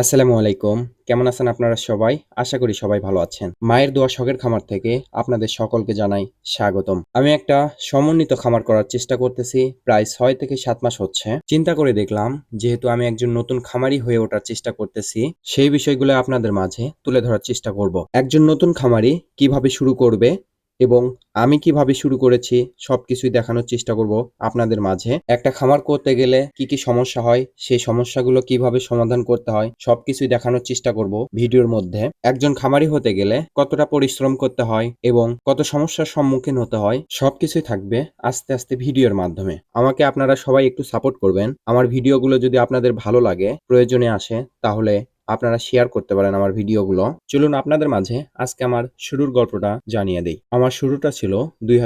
আসসালামু আলাইকুম। কেমন আছেন আপনারা সবাই? আশা করি সবাই ভালো আছেন। মায়ের দোয়া শখের খামার থেকে আপনাদের সকলকে জানাই স্বাগতম। আমি একটা সমন্বিত খামার করার চেষ্টা করতেছি। প্রায় ছয় থেকে সাত মাস হচ্ছে। চিন্তা করে দেখলাম, যেহেতু আমি একজন নতুন খামারি হয়ে ওঠার চেষ্টা করতেছি, সেই বিষয়গুলো আপনাদের মাঝে তুলে ধরার চেষ্টা করব। একজন নতুন খামারি কীভাবে শুরু করবে এবং আমি কীভাবে শুরু করেছি সবকিছুই দেখানোর চেষ্টা করব আপনাদের মাঝে। একটা খামার করতে গেলে কি কি সমস্যা হয়, সেই সমস্যাগুলো কীভাবে সমাধান করতে হয়, সবকিছুই দেখানোর চেষ্টা করব ভিডিওর মধ্যে। একজন খামারি হতে গেলে কতটা পরিশ্রম করতে হয় এবং কত সমস্যার সম্মুখীন হতে হয়, সবকিছুই থাকবে আস্তে আস্তে ভিডিওর মাধ্যমে। আমাকে আপনারা সবাই একটু সাপোর্ট করবেন। আমার ভিডিওগুলো যদি আপনাদের ভালো লাগে, প্রয়োজনে আসে, তাহলে আপনারা শেয়ার করতে পারেন আমার ভিডিওগুলো। চলুন আপনাদের মাঝে আজকে আমার শুরুর গল্পটা জানিয়ে দিই। আমার শুরুটা ছিল দুই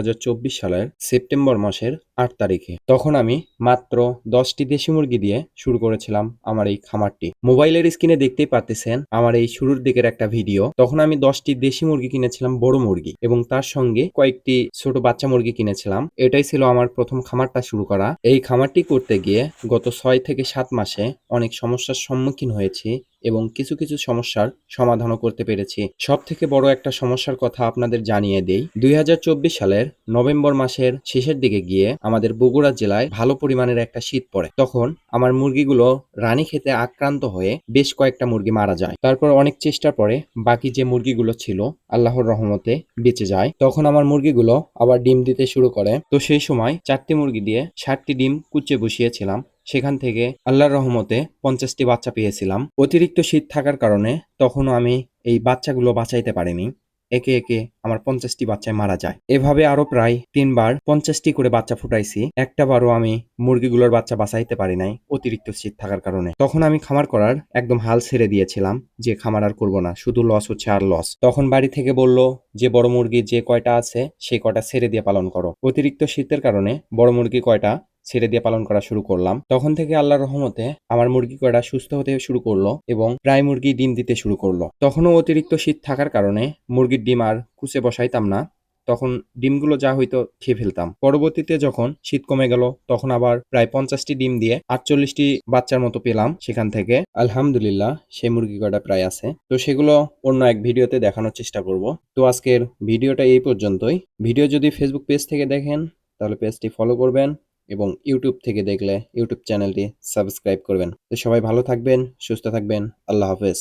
সালের সেপ্টেম্বর মাসের আট তারিখে। তখন আমি মাত্র দশটি দেশি মুরগি দিয়ে শুরু করেছিলাম আমার এই খামারটি। মোবাইলের স্ক্রিনে দেখতেই পাচ্তেছেন আমার এই শুরুর দিকের একটা ভিডিও। তখন আমি দশটি দেশি মুরগি কিনেছিলাম, বড় মুরগি, এবং তার সঙ্গে কয়েকটি ছোট বাচ্চা মুরগি কিনেছিলাম। এটাই ছিল আমার প্রথম খামারটা শুরু করা। এই খামারটি করতে গিয়ে গত ছয় থেকে সাত মাসে অনেক সমস্যার সম্মুখীন হয়েছি। এবং কিছু কিছু সমস্যার সমাধানও করতে পেরেছি। সব থেকে বড় একটা সমস্যার কথা আপনাদের জানিয়ে দেই। দুই হাজার চব্বিশ সালের নভেম্বর মাসের শেষের দিকে গিয়ে আমাদের বগুড়া জেলায় ভালো পরিমাণের একটা শীত পড়ে। তখন আমার মুরগিগুলো রানী খেতে আক্রান্ত হয়ে বেশ কয়েকটা মুরগি মারা যায়। তারপর অনেক চেষ্টার পরে বাকি যে মুরগিগুলো ছিল, আল্লাহর রহমতে বেঁচে যায়। তখন আমার মুরগিগুলো আবার ডিম দিতে শুরু করে। তো সেই সময় চারটি মুরগি দিয়ে ষাটটি ডিম কুচে বসিয়েছিলাম। সেখান থেকে আল্লাহর রহমতে পঞ্চাশটি বাচ্চা পেয়েছিলাম। অতিরিক্ত শীত থাকার কারণে তখনও আমি এই বাচ্চাগুলো বাঁচাইতে পারিনি। একে একে আমার পঞ্চাশটি বাচ্চায় মারা যায়। এভাবে আরও প্রায় তিনবার পঞ্চাশটি করে বাচ্চা ফুটাইছি। একটা বারও আমি মুরগিগুলোর বাচ্চা বাঁচাইতে পারি নাই অতিরিক্ত শীত থাকার কারণে। তখন আমি খামার করার একদম হাল ছেড়ে দিয়েছিলাম যে খামার আর করব না, শুধু লস হচ্ছে আর লস। তখন বাড়ি থেকে বলল, যে বড় মুরগি যে কয়টা আছে সেই কয়টা ছেড়ে দিয়ে পালন করো। অতিরিক্ত শীতের কারণে বড় মুরগি কয়টা ছেড়ে দিয়ে পালন করা শুরু করলাম। তখন থেকে আল্লাহর রহমতে আমার মুরগি কয়টা সুস্থ হতে শুরু করল এবং প্রায় মুরগি ডিম দিতে শুরু করল। তখনও অতিরিক্ত শীত থাকার কারণে মুরগির ডিম আর কুচে বসাইতাম না। তখন ডিমগুলো যা হইতো খেয়ে ফেলতাম। পরবর্তীতে যখন শীত কমে গেল, তখন আবার প্রায় পঞ্চাশটি ডিম দিয়ে আটচল্লিশটি বাচ্চার মতো পেলাম সেখান থেকে। আলহামদুলিল্লাহ, সেই মুরগি কয়টা প্রায় আছে। তো সেগুলো অন্য এক ভিডিওতে দেখানোর চেষ্টা করব। তো আজকের ভিডিওটা এই পর্যন্তই। ভিডিও যদি ফেসবুক পেজ থেকে দেখেন, তাহলে পেজটি ফলো করবেন। এবং ইউটিউব থেকে দেখলে ইউটিউব চ্যানেলটি সাবস্ক্রাইব করবেন। তো সবাই ভালো থাকবেন, সুস্থ থাকবেন, আল্লাহ হাফেজ।